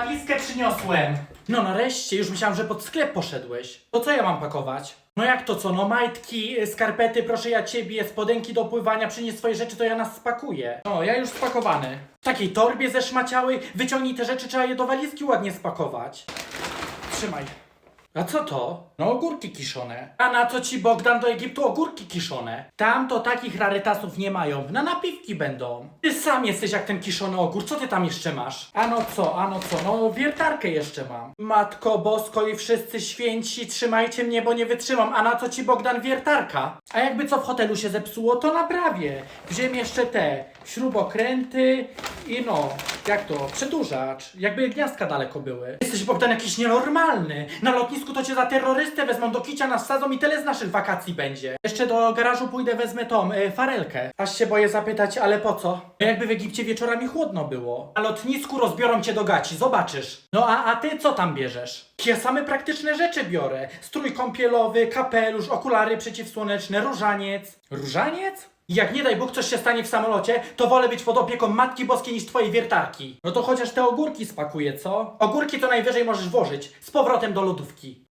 walizkę przyniosłem. No nareszcie, już myślałem, że pod sklep poszedłeś. To co ja mam pakować? No jak to co, no majtki, skarpety, proszę ja ciebie, spodenki do pływania, przynieś swoje rzeczy, to ja nas spakuję. No, ja już spakowany. W takiej torbie zeszmaciałej, wyciągnij te rzeczy, trzeba je do walizki ładnie spakować. Trzymaj. A co to? No ogórki kiszone. A na co ci Bogdan do Egiptu ogórki kiszone? Tam to takich rarytasów nie mają. Na napiwki będą. Ty sam jesteś jak ten kiszony ogór. Co ty tam jeszcze masz? Ano co, ano co? No wiertarkę jeszcze mam. Matko Bosko i wszyscy święci, trzymajcie mnie, bo nie wytrzymam. A na co ci Bogdan wiertarka? A jakby co w hotelu się zepsuło, to naprawię. Wziąłem jeszcze te śrubokręty i no, jak to, przedłużacz. Jakby gniazdka daleko były. Jesteś Bogdan jakiś nienormalny. Na lotnisku to cię za terrorystę wezmą, do kicia nas wsadzą i tyle z naszych wakacji będzie. Jeszcze do garażu pójdę, wezmę tą, y, farelkę. Aż się boję zapytać, ale po co? Jakby w Egipcie wieczorami chłodno było. Na lotnisku rozbiorą cię do gaci, zobaczysz. No a, a ty co tam bierzesz? Ja same praktyczne rzeczy biorę. Strój kąpielowy, kapelusz, okulary przeciwsłoneczne, różaniec. Różaniec? Jak nie daj Bóg coś się stanie w samolocie, to wolę być pod opieką Matki Boskiej niż twojej wiertarki. No to chociaż te ogórki spakuję, co? Ogórki to najwyżej możesz włożyć z powrotem do lodówki.